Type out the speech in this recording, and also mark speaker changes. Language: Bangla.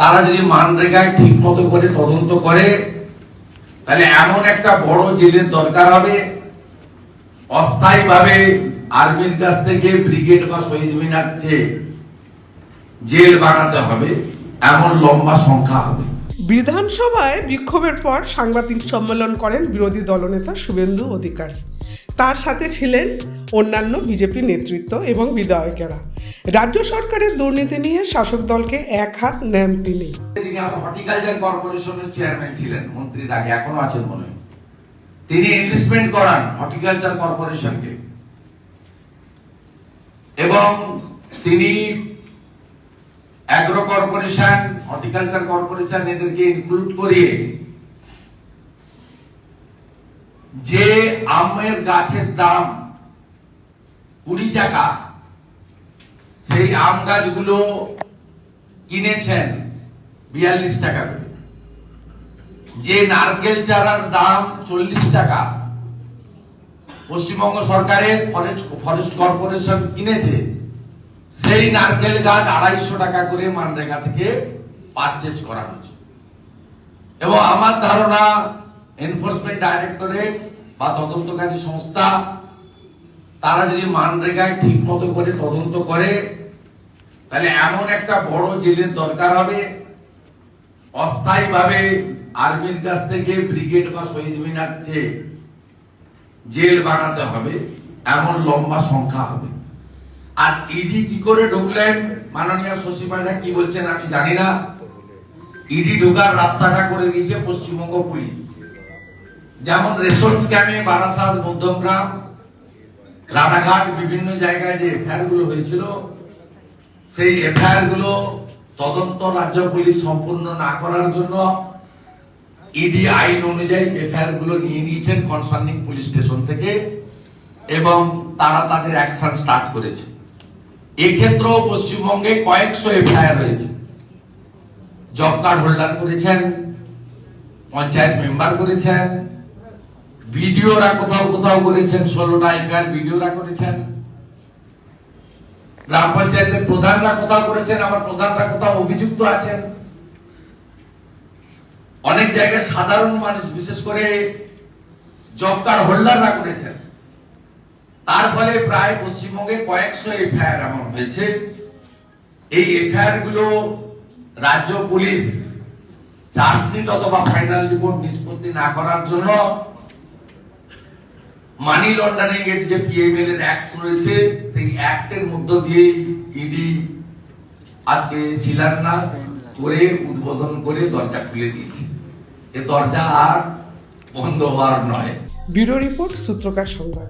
Speaker 1: তারা যদি মানরেগায় ঠিক মতো করে তদন্ত করে, তাহলে এমন একটা বড় জেলের দরকার হবে। অস্থায়ী ভাবে আর্মির কাছ থেকে ব্রিগেড বা শহীদ মিনার চেয়ে জেল বানাতে হবে, এমন লম্বা সংখ্যা হবে।
Speaker 2: বিধানসভায় বিক্ষোভের পর সাংবাদিক সম্মেলন করেন বিরোধী দলনেতা শুভেন্দু অধিকারী। তার সাথে ছিলেন অন্যান্য বিজেপি নেতৃত্ব এবং বিধায়কেরা। রাজ্য সরকারের দুর্নীতি নিয়ে শাসক দলকে এক হাত নেন তিনি।
Speaker 1: হর্টিকালচার কর্পোরেশনের চেয়ারম্যান ছিলেন মন্ত্রীর আগে এখনও আছেন মনে তিনি ইনভেস্টমেন্ট করান হর্টিকালচার কর্পোরেশনকে। এবং তিনি অ্যাগ্রো কর্পোরেশন হর্টিকালচার কর্পোরেশন এদেরকে ইনক্লুড করিয়ে যে আমের গাছের দাম কুড়ি টাকা, সেই আম গাছগুলো কিনেছেন বিয়াল্লিশ টাকা করে। যে নারকেল চারার দাম চল্লিশ টাকা, পশ্চিমবঙ্গ সরকারের ফরেস্ট ফরেস্ট কর্পোরেশন কিনেছে, সেই নারকেল গাছ আড়াইশো টাকা করে মানরেগা থেকে পারচেজ করা হয়েছে। এবং আমার ধারণা এনফোর্সমেন্ট ডাইরেক্টরেট বা তদন্তকারী সংস্থা, তারা যদি মানরেগায় ঠিক মতো করে তদন্ত করে, তাহলে এমন একটা বড় জেলের দরকার হবে। অস্থায়ী ভাবে আর্মির কাছ থেকে ব্রিগেড বা শহীদ মিনার চেয়ে জেল বানাতে হবে, এমন লম্বা সংখ্যা হবে। আর ইডি কি করে ঢুকলেন? মাননীয় শশী পায়রা কি বলছেন আমি জানি না। ইডি ঢোকার রাস্তাটা করে দিয়েছে পশ্চিমবঙ্গ পুলিশ। যেমন রেশন স্ক্যামে বারাসাত মধ্যমগ্রাম, রানাঘাট, বিভিন্ন জায়গায় যে এফআইআর হয়েছিল, সেই এফআইআরগুলো তদন্ত রাজ্য পুলিশ সম্পূর্ণ না করার জন্য ইডি আইন অনুযায়ী এফআইআরগুলো নিয়ে নিয়েছেন কনসার্নিং পুলিশ স্টেশন থেকে এবং তারা তাদের অ্যাকশন স্টার্ট করেছে। এক্ষেত্রেও পশ্চিমবঙ্গে কয়েকশো এফআইআর হয়েছে জব কার্ড হোল্ডার করেছেন, পঞ্চায়েত মেম্বার করেছেন ভিডিওরা কোথাও কোথাও করেছেন ষোলোটা এফআইআর ভিডিওরা করেছেন। গ্রাম পঞ্চায়েতের প্রধানরা কোথাও করেছেন আমার প্রধানরা কোথাও অভিযুক্ত আছেন। অনেক জায়গায় সাধারণ মানুষ, বিশেষ করে জব কার্ড হোল্ডাররা করেছেন। তার ফলে প্রায় পশ্চিমবঙ্গে কয়েকশো এফআইআর এমন হয়েছে। এই এফআইআরগুলো রাজ্য পুলিশ, চার্জশিট অথবা ফাইনাল রিপোর্ট নিষ্পত্তি না করার জন্য মানি লন্ডারিং এর যে পিএমএল এর অ্যাক্ট রয়েছে, সেই অ্যাক্টের মধ্য দিয়ে ইডি আজকে শিলান্যাস করে, উদ্বোধন করে দরজা খুলে দিয়েছে। এ দরজা আর বন্ধ হওয়ার নয়।
Speaker 2: ব্যুরো রিপোর্ট সূত্রকার সংবাদ।